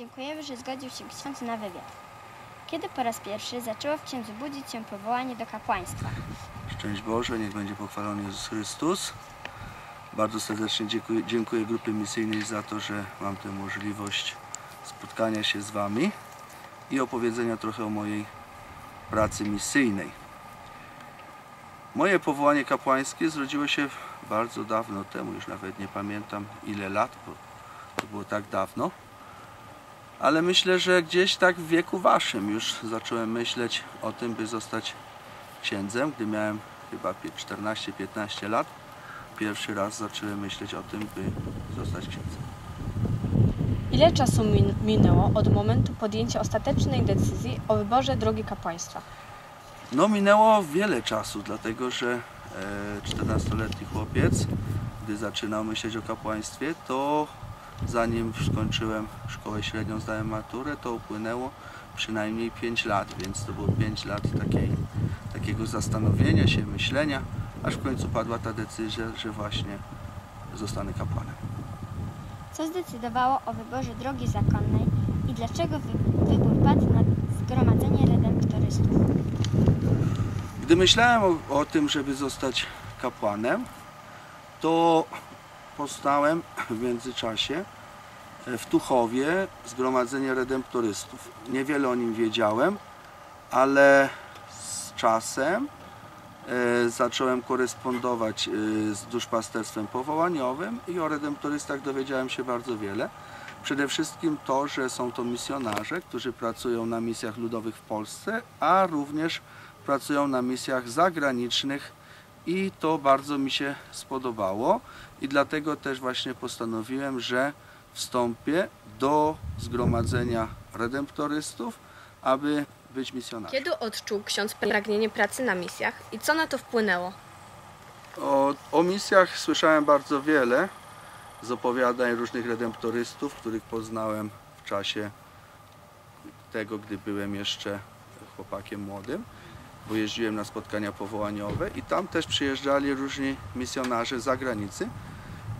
Dziękujemy, że zgodził się ksiądz na wywiad. Kiedy po raz pierwszy zaczęło w księdzu budzić się powołanie do kapłaństwa? Szczęść Boże, niech będzie pochwalony Jezus Chrystus. Bardzo serdecznie dziękuję, dziękuję grupie misyjnej za to, że mam tę możliwość spotkania się z Wami i opowiedzenia trochę o mojej pracy misyjnej. Moje powołanie kapłańskie zrodziło się bardzo dawno temu, już nawet nie pamiętam ile lat, bo to było tak dawno. Ale myślę, że gdzieś tak w wieku Waszym już zacząłem myśleć o tym, by zostać księdzem, gdy miałem chyba 14-15 lat. Pierwszy raz zacząłem myśleć o tym, by zostać księdzem. Ile czasu min- minęło od momentu podjęcia ostatecznej decyzji o wyborze drogi kapłaństwa? No minęło wiele czasu, dlatego że e, 14-letni chłopiec, gdy zaczynał myśleć o kapłaństwie, to zanim skończyłem szkołę średnią, zdałem maturę, to upłynęło przynajmniej 5 lat, więc to było 5 lat takiej, takiego zastanowienia się, myślenia, aż w końcu padła ta decyzja, że właśnie zostanę kapłanem. Co zdecydowało o wyborze drogi zakonnej i dlaczego wy- wybór padł na zgromadzenie redemptorystów? Gdy myślałem o, o tym, żeby zostać kapłanem, to poznałem w międzyczasie e, w Tuchowie Zgromadzenie Redemptorystów. Niewiele o nim wiedziałem, ale z czasem e, zacząłem korespondować e, z duszpasterstwem powołaniowym i o redemptorystach dowiedziałem się bardzo wiele. Przede wszystkim to, że są to misjonarze, którzy pracują na misjach ludowych w Polsce, a również pracują na misjach zagranicznych i to bardzo mi się spodobało i dlatego też właśnie postanowiłem, że wstąpię do zgromadzenia redemptorystów, aby być misjonarzem. Kiedy odczuł ksiądz pragnienie pracy na misjach i co na to wpłynęło? O, o misjach słyszałem bardzo wiele z opowiadań różnych redemptorystów, których poznałem w czasie tego, gdy byłem jeszcze chłopakiem młodym, bo jeździłem na spotkania powołaniowe i tam też przyjeżdżali różni misjonarze z zagranicy,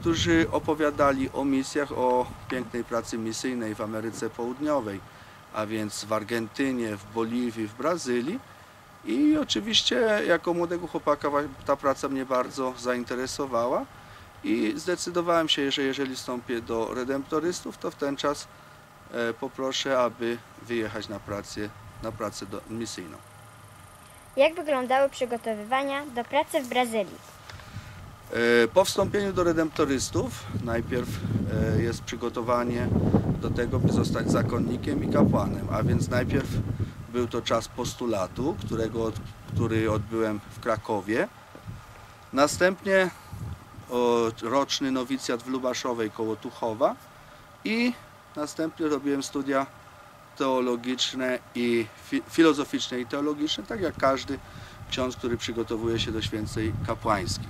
którzy opowiadali o misjach, o pięknej pracy misyjnej w Ameryce Południowej, a więc w Argentynie, w Boliwii, w Brazylii. I oczywiście jako młodego chłopaka ta praca mnie bardzo zainteresowała i zdecydowałem się, że jeżeli wstąpię do redemptorystów, to w ten czas e, poproszę, aby wyjechać na pracę, na pracę do, misyjną. Jak wyglądały przygotowywania do pracy w Brazylii? E, Po wstąpieniu do redemptorystów najpierw e, jest przygotowanie do tego, by zostać zakonnikiem i kapłanem, a więc najpierw był to czas postulatu, którego, który odbyłem w Krakowie. Następnie roczny nowicjat w Lubaszowej koło Tuchowa i następnie robiłem studia teologiczne i fi, filozoficzne i teologiczne, tak jak każdy ksiądz, który przygotowuje się do święcej kapłańskich.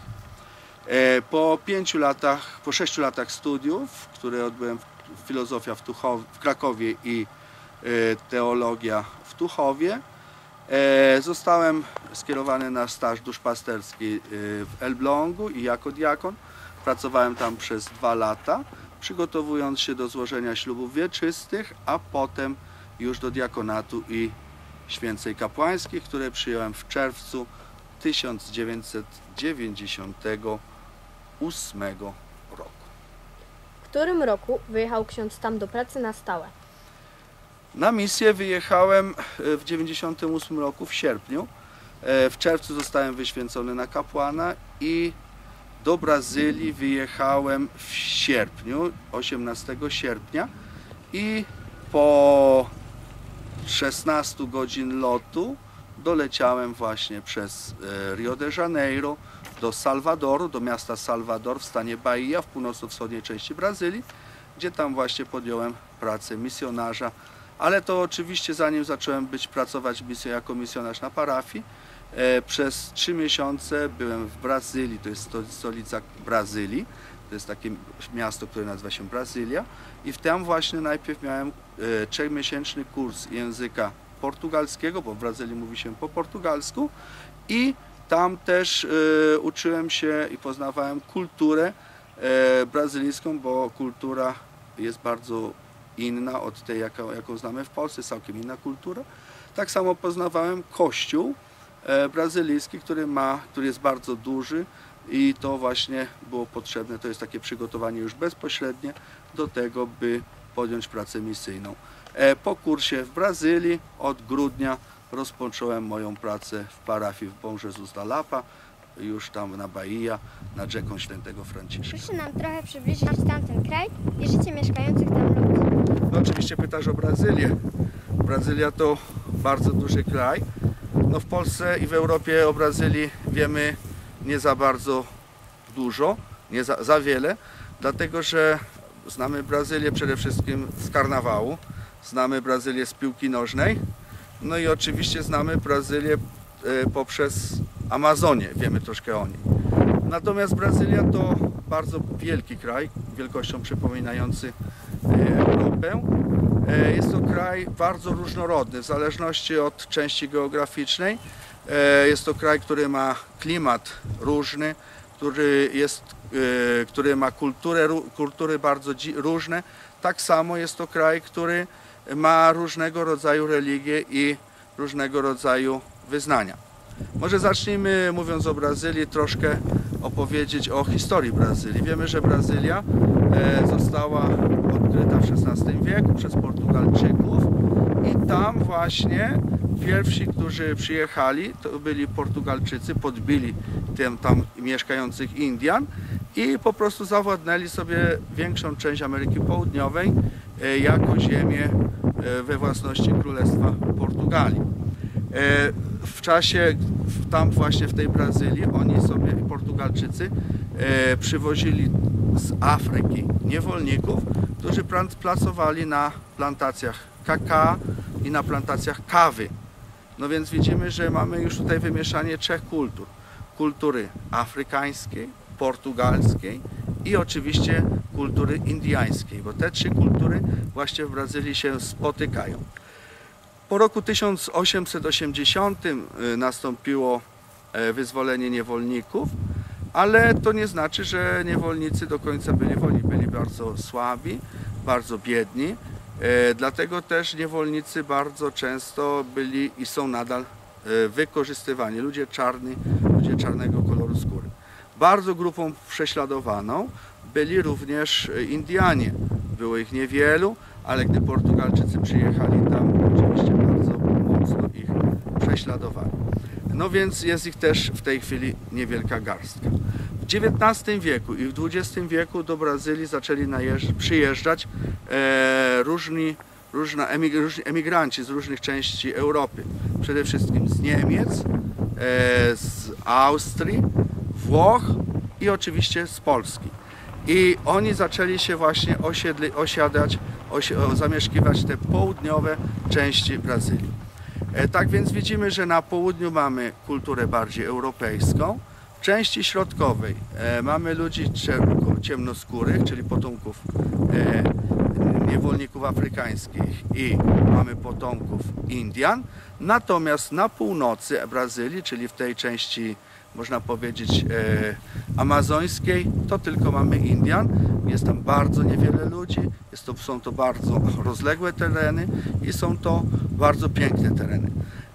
E, Po pięciu latach, po sześciu latach studiów, które odbyłem w filozofia w, Tuchow, w Krakowie i e, teologia w Tuchowie, e, zostałem skierowany na staż duszpasterski w Elblągu i jako diakon. Pracowałem tam przez dwa lata, przygotowując się do złożenia ślubów wieczystych, a potem już do diakonatu i święcej kapłańskiej, które przyjąłem w czerwcu 1998 roku. W którym roku wyjechał ksiądz tam do pracy na stałe? Na misję wyjechałem e, w 1998 roku w sierpniu. E, W czerwcu zostałem wyświęcony na kapłana i do Brazylii wyjechałem w sierpniu, 18 sierpnia i po 16 godzin lotu doleciałem właśnie przez e, Rio de Janeiro do Salwadoru, do miasta Salwador w stanie Bahia w północno-wschodniej części Brazylii, gdzie tam właśnie podjąłem pracę misjonarza. Ale to oczywiście zanim zacząłem być pracować jako misjonarz na parafii, e, przez trzy miesiące byłem w Brazylii, to jest sto- stolica Brazylii, to jest takie miasto, które nazywa się Brazylia i w tam właśnie najpierw miałem e, trzechmiesięczny kurs języka portugalskiego, bo w Brazylii mówi się po portugalsku i tam też e, uczyłem się i poznawałem kulturę e, brazylijską, bo kultura jest bardzo inna od tej, jaką, jaką znamy w Polsce, całkiem inna kultura. Tak samo poznawałem kościół e, brazylijski, który ma, który jest bardzo duży i to właśnie było potrzebne, to jest takie przygotowanie już bezpośrednie do tego, by podjąć pracę misyjną. E, Po kursie w Brazylii od grudnia rozpocząłem moją pracę w parafii w Bom Jesus da Lapa, już tam na Bahia, nad rzeką Świętego Franciszka. Proszę nam trochę przybliżyć tamten kraj i życie mieszkających tam ludzi. No oczywiście pytasz o Brazylię. Brazylia to bardzo duży kraj. No w Polsce i w Europie o Brazylii wiemy nie za bardzo dużo, nie za, za wiele, dlatego że znamy Brazylię przede wszystkim z karnawału, znamy Brazylię z piłki nożnej, no i oczywiście znamy Brazylię e, poprzez Amazonię, wiemy troszkę o niej. Natomiast Brazylia to bardzo wielki kraj, wielkością przypominający e, Europę. E, Jest to kraj bardzo różnorodny w zależności od części geograficznej. E, Jest to kraj, który ma klimat różny, który, jest, e, który ma kulturę, kultury bardzo różne. Tak samo jest to kraj, który ma różnego rodzaju religie i różnego rodzaju wyznania. Może zacznijmy, mówiąc o Brazylii, troszkę opowiedzieć o historii Brazylii. Wiemy, że Brazylia e, została odkryta w XVI wieku przez Portugalczyków i tam właśnie pierwsi, którzy przyjechali, to byli Portugalczycy, podbili tym tam mieszkających Indian i po prostu zawładnęli sobie większą część Ameryki Południowej e, jako ziemię e, we własności Królestwa Portugalii. E, w czasie tam właśnie w tej Brazylii oni sobie Portugalczycy przywozili z Afryki niewolników, którzy pracowali na plantacjach kakao i na plantacjach kawy. No więc widzimy, że mamy już tutaj wymieszanie trzech kultur. Kultury afrykańskiej, portugalskiej i oczywiście kultury indyjskiej, bo te trzy kultury właśnie w Brazylii się spotykają. Po roku 1880 y, nastąpiło e, wyzwolenie niewolników, ale to nie znaczy, że niewolnicy do końca byli wolni. Byli bardzo słabi, bardzo biedni. E, Dlatego też niewolnicy bardzo często byli i są nadal e, wykorzystywani. Ludzie czarni, ludzie czarnego koloru skóry. Bardzo grupą prześladowaną byli również e, Indianie. Było ich niewielu, ale gdy Portugalczycy przyjechali tam, oczywiście bardzo mocno ich prześladowali. No więc jest ich też w tej chwili niewielka garstka. XIX wieku i w XX wieku do Brazylii zaczęli przyjeżdżać e, różni, różna emig, różni emigranci z różnych części Europy. Przede wszystkim z Niemiec, e, z Austrii, Włoch i oczywiście z Polski. I oni zaczęli się właśnie osiedli, osiadać, osi, zamieszkiwać te południowe części Brazylii. E, Tak więc widzimy, że na południu mamy kulturę bardziej europejską, części środkowej e, mamy ludzi cie- ciemnoskórych, czyli potomków e, niewolników afrykańskich i mamy potomków Indian. Natomiast na północy Brazylii, czyli w tej części można powiedzieć e, amazońskiej, to tylko mamy Indian. Jest tam bardzo niewiele ludzi, jest to, są to bardzo rozległe tereny i są to bardzo piękne tereny.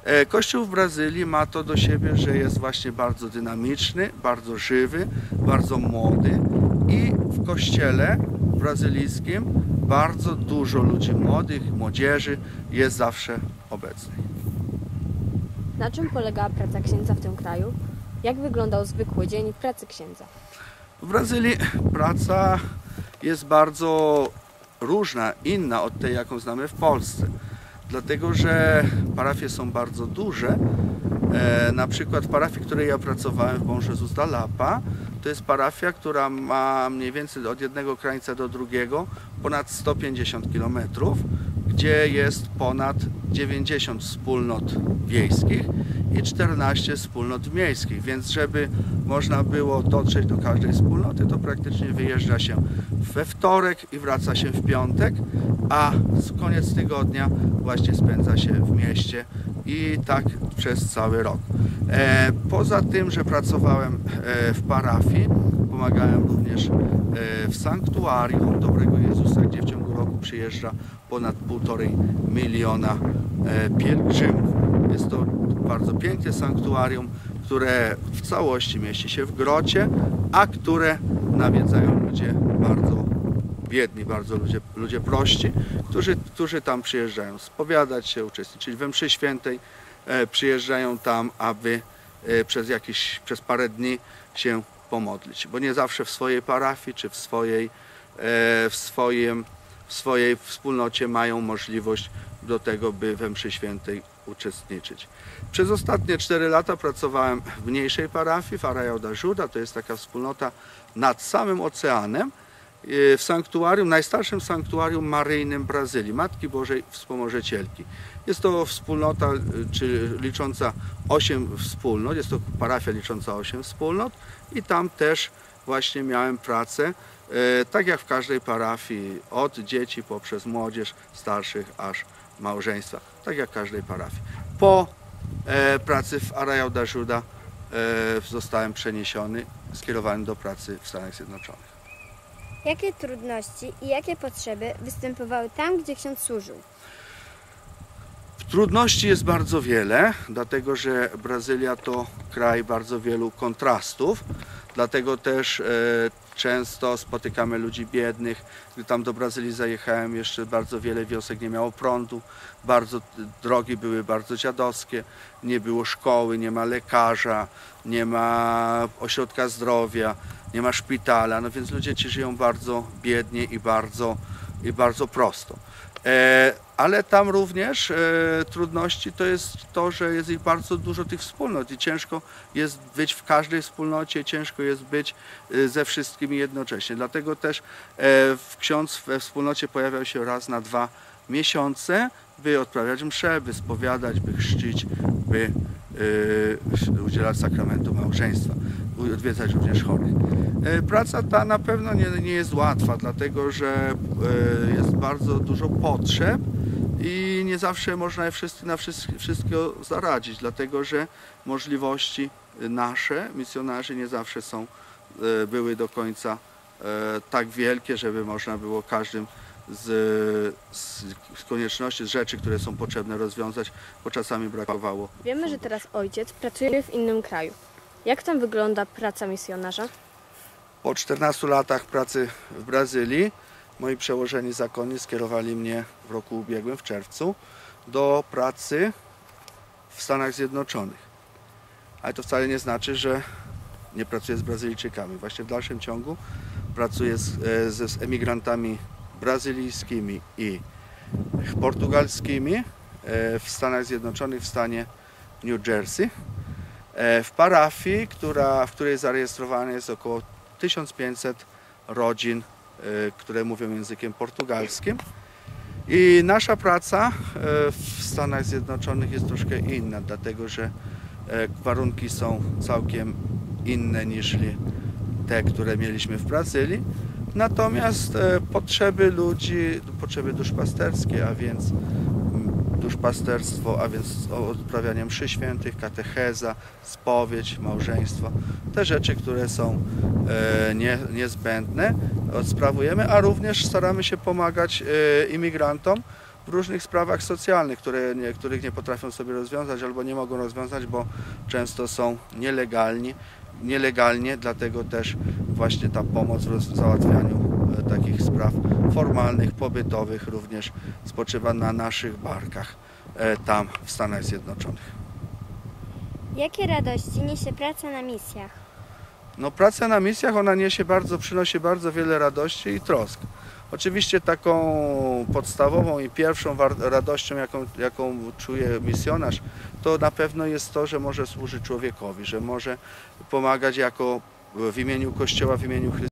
E, Kościół w Brazylii ma to do siebie, że jest właśnie bardzo dynamiczny, bardzo żywy, bardzo młody i w kościele brazylijskim bardzo dużo ludzi młodych, młodzieży jest zawsze obecnych. Na czym polegała praca księdza w tym kraju? Jak wyglądał zwykły dzień pracy księdza? W Brazylii praca jest bardzo różna, inna od tej, jaką znamy w Polsce. Dlatego, że parafie są bardzo duże. E, na przykład w której ja pracowałem w Bom Jesus da Lapa, to jest parafia, która ma mniej więcej od jednego krańca do drugiego ponad 150 km, gdzie jest ponad 90 wspólnot wiejskich i 14 wspólnot miejskich, więc żeby można było dotrzeć do każdej wspólnoty, to praktycznie wyjeżdża się we wtorek i wraca się w piątek, a koniec tygodnia właśnie spędza się w mieście, i tak przez cały rok. E, poza tym, że pracowałem e, w parafii, pomagałem również e, w sanktuarium Dobrego Jezusa, gdzie w ciągu roku przyjeżdża ponad półtorej miliona pielgrzymów. Jest to bardzo piękne sanktuarium, które w całości mieści się w grocie, a które nawiedzają ludzie bardzo biedni, bardzo ludzie, ludzie prości, którzy, którzy tam przyjeżdżają spowiadać się, uczestniczyć we mszy świętej, e, przyjeżdżają tam, aby e, przez jakieś, przez parę dni się pomodlić, bo nie zawsze w swojej parafii czy w swojej, e, w swoim, w swojej wspólnocie mają możliwość do tego, by we mszy świętej uczestniczyć. Przez ostatnie 4 lata pracowałem w mniejszej parafii, w Arraial da Ajuda, to jest taka wspólnota nad samym oceanem, w sanktuarium, najstarszym sanktuarium maryjnym Brazylii, Matki Bożej Wspomożycielki. Jest to wspólnota, y, czy licząca 8 wspólnot, jest to parafia licząca 8 wspólnot i tam też właśnie miałem pracę, e, tak jak w każdej parafii, od dzieci poprzez młodzież, starszych aż małżeństwa, tak jak każdej parafii. Po e, pracy w Arraial da Ajuda e, zostałem przeniesiony, skierowany do pracy w Stanach Zjednoczonych. Jakie trudności i jakie potrzeby występowały tam, gdzie ksiądz służył? Trudności jest bardzo wiele, dlatego że Brazylia to kraj bardzo wielu kontrastów, dlatego też e, często spotykamy ludzi biednych. Gdy tam do Brazylii zajechałem, jeszcze bardzo wiele wiosek nie miało prądu, bardzo drogi były bardzo dziadowskie, nie było szkoły, nie ma lekarza, nie ma ośrodka zdrowia, nie ma szpitala, no więc ludzie ci żyją bardzo biednie i bardzo, i bardzo prosto. E, ale tam również e, trudności to jest to, że jest ich bardzo dużo tych wspólnot i ciężko jest być w każdej wspólnocie, ciężko jest być e, ze wszystkimi jednocześnie. Dlatego też ksiądz we wspólnocie pojawiał się raz na dwa miesiące, by odprawiać msze, by spowiadać, by chrzcić, by udzielać sakramentu małżeństwa, odwiedzać również chorych. E, Praca ta na pewno nie, nie jest łatwa, dlatego że e, jest bardzo dużo potrzeb i nie zawsze można je wszyscy na wszystko, zaradzić, dlatego że możliwości nasze, misjonarzy, nie zawsze są, e, były do końca tak wielkie, żeby można było każdym z, z, z konieczności, z rzeczy, które są potrzebne rozwiązać, bo czasami brakowało. Wiemy, że teraz ojciec pracuje w innym kraju. Jak tam wygląda praca misjonarza? Po 14 latach pracy w Brazylii moi przełożeni zakonni skierowali mnie w roku ubiegłym, w czerwcu, do pracy w Stanach Zjednoczonych. Ale to wcale nie znaczy, że nie pracuję z Brazylijczykami. Właśnie w dalszym ciągu pracuję z, e, ze, z emigrantami brazylijskimi i portugalskimi e, w Stanach Zjednoczonych, w stanie New Jersey. E, W parafii, która, w której zarejestrowane jest około 1500 rodzin, e, które mówią językiem portugalskim. I nasza praca e, w Stanach Zjednoczonych jest troszkę inna, dlatego że e, warunki są całkiem inne niż te, które mieliśmy w Brazylii. Natomiast potrzeby ludzi, potrzeby duszpasterskie, a więc duszpasterstwo, a więc odprawianie mszy świętych, katecheza, spowiedź, małżeństwo. Te rzeczy, które są e, nie, niezbędne, sprawujemy, a również staramy się pomagać e, imigrantom w różnych sprawach socjalnych, które nie, których nie potrafią sobie rozwiązać albo nie mogą rozwiązać, bo często są nielegalni, nielegalnie, dlatego też właśnie ta pomoc w załatwianiu takich spraw formalnych, pobytowych również spoczywa na naszych barkach e, tam w Stanach Zjednoczonych. Jakie radości niesie praca na misjach? No praca na misjach, ona niesie bardzo, przynosi bardzo wiele radości i trosk. Oczywiście taką podstawową i pierwszą radością, jaką, jaką czuje misjonarz, to na pewno jest to, że może służyć człowiekowi, że może pomagać jako w imieniu Kościoła, w imieniu Chrystusa.